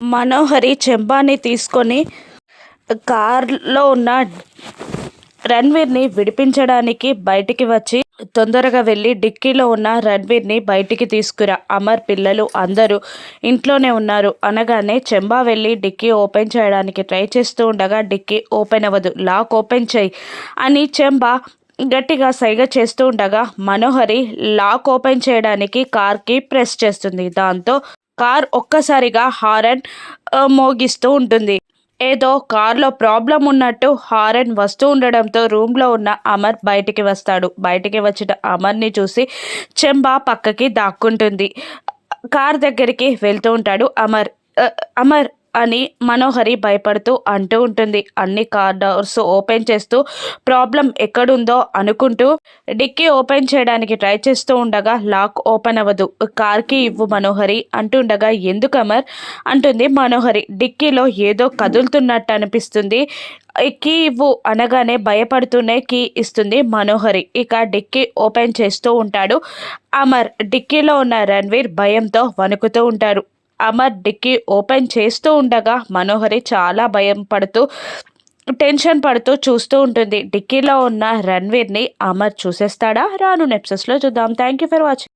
మనోహరి చెంబాని తీసుకొని కార్లో ఉన్న రణ్వీర్ని విడిపించడానికి బయటికి వచ్చి తొందరగా వెళ్ళి డిక్కీలో ఉన్న రణ్వీర్ని బయటికి తీసుకురా. అమర్ పిల్లలు అందరూ ఇంట్లోనే ఉన్నారు. అనగానే చెంబా వెళ్ళి డిక్కీ ఓపెన్ చేయడానికి ట్రై చేస్తూ ఉండగా డిక్కీ ఓపెన్ అవ్వదు లాక్ ఓపెన్ చేయి అని చెంబా గట్టిగా సైగ చేస్తూ ఉండగా మనోహరి లాక్ ఓపెన్ చేయడానికి కార్కి ప్రెస్ చేస్తుంది. దాంతో కార్ ఒక్కసారిగా హారన్ మోగిస్తూ ఉంటుంది. ఏదో కార్లో ప్రాబ్లం ఉన్నట్టు హారన్ వస్తూ ఉండడంతో రూమ్లో ఉన్న అమర్ బయటికి వస్తాడు. బయటికి వచ్చిన అమర్ని చూసి చెంబా పక్కకి దాక్కుంటుంది. కార్ దగ్గరికి వెళ్తూ ఉంటాడు అమర్. అమర్ అని మనోహరి భయపడుతూ అంటూ ఉంటుంది. అన్ని కార్ డోర్స్ ఓపెన్ చేస్తూ ప్రాబ్లం ఎక్కడుందో అనుకుంటూ డిక్కీ ఓపెన్ చేయడానికి ట్రై చేస్తూ ఉండగా లాక్ ఓపెన్ అవ్వదు. కార్కి ఇవ్వు మనోహరి అంటుండగా ఎందుకు అమర్? అంటుంది మనోహరి. డిక్కీలో ఏదో కదులుతున్నట్టు అనిపిస్తుంది. కీ ఇవ్వు అనగానే భయపడుతూనే కీ ఇస్తుంది మనోహరి. ఇక డిక్కీ ఓపెన్ చేస్తూ ఉంటాడు అమర్. డిక్కీలో ఉన్న రణ్వీర్ భయంతో వణుకుతూ ఉంటారు అమర్ డిక్కీ ఓపెన్ చేస్తూ ఉండగా మనోహరి చాలా భయం పడుతూ టెన్షన్ పడుతూ చూస్తూ ఉంటుంది. డిక్కీలో ఉన్న రణ్వీర్ని అమర్ చూసేస్తాడా? రాను నెప్సెస్లో చూద్దాం. Thank you for watching